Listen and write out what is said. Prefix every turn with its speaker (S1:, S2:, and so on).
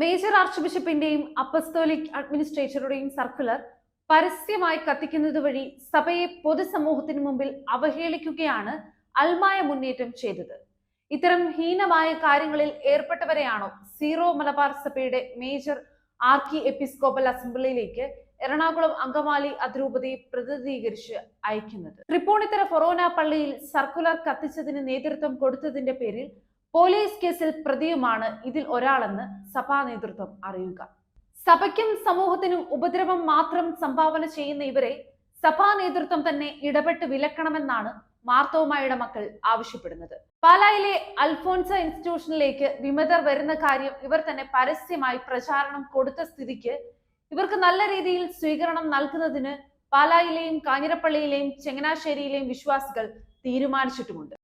S1: Major arch ബിഷപ്പിന്റെയും apostolic അഡ്മിനിസ്ട്രേറ്ററുടെയും circular പരസ്യമായി കത്തിക്കുന്നത് വഴി സഭയെ പൊതുസമൂഹത്തിന് മുമ്പിൽ അവഹേളിക്കുകയാണ് അൽമായ മുന്നേറ്റം ചെയ്തത്. ഇത്തരം ഹീനമായ കാര്യങ്ങളിൽ ഏർപ്പെട്ടവരെയാണോ സീറോ മലബാർ സഭയുടെ മേജർ ആർക്കി എപ്പിസ്കോപ്പൽ അസംബ്ലിയിലേക്ക് എറണാകുളം അങ്കമാലി അതിരൂപതയെ പ്രതിനിധീകരിച്ച് അയക്കുന്നത്. തൃപ്പൂണിത്തറ ഫൊറോന പള്ളിയിൽ സർക്കുലർ കത്തിച്ചതിന് നേതൃത്വം കൊടുത്തതിന്റെ പേരിൽ പോലീസ് കേസിൽ പ്രതിയുമാണ് ഇതിൽ ഒരാളെന്ന് സഭാ നേതൃത്വം അറിയുക. സഭയ്ക്കും സമൂഹത്തിനും ഉപദ്രവം മാത്രം സംഭാവന ചെയ്യുന്ന ഇവരെ സഭാ നേതൃത്വം തന്നെ ഇടപെട്ട് വിലക്കണമെന്നാണ് മാർത്തോമായുടെ മക്കൾ ആവശ്യപ്പെടുന്നത്. പാലായിലെ അൽഫോൻസ ഇൻസ്റ്റിറ്റ്യൂഷനിലേക്ക് വിമതർ വരുന്ന കാര്യം ഇവർ തന്നെ പരസ്യമായി പ്രചാരണം കൊടുത്ത സ്ഥിതിക്ക് ഇവർക്ക് നല്ല രീതിയിൽ സ്വീകരണം നൽകുന്നതിന് പാലായിലെയും കാഞ്ഞിരപ്പള്ളിയിലെയും ചങ്ങനാശ്ശേരിയിലെയും വിശ്വാസികൾ തീരുമാനിച്ചിട്ടുമുണ്ട്.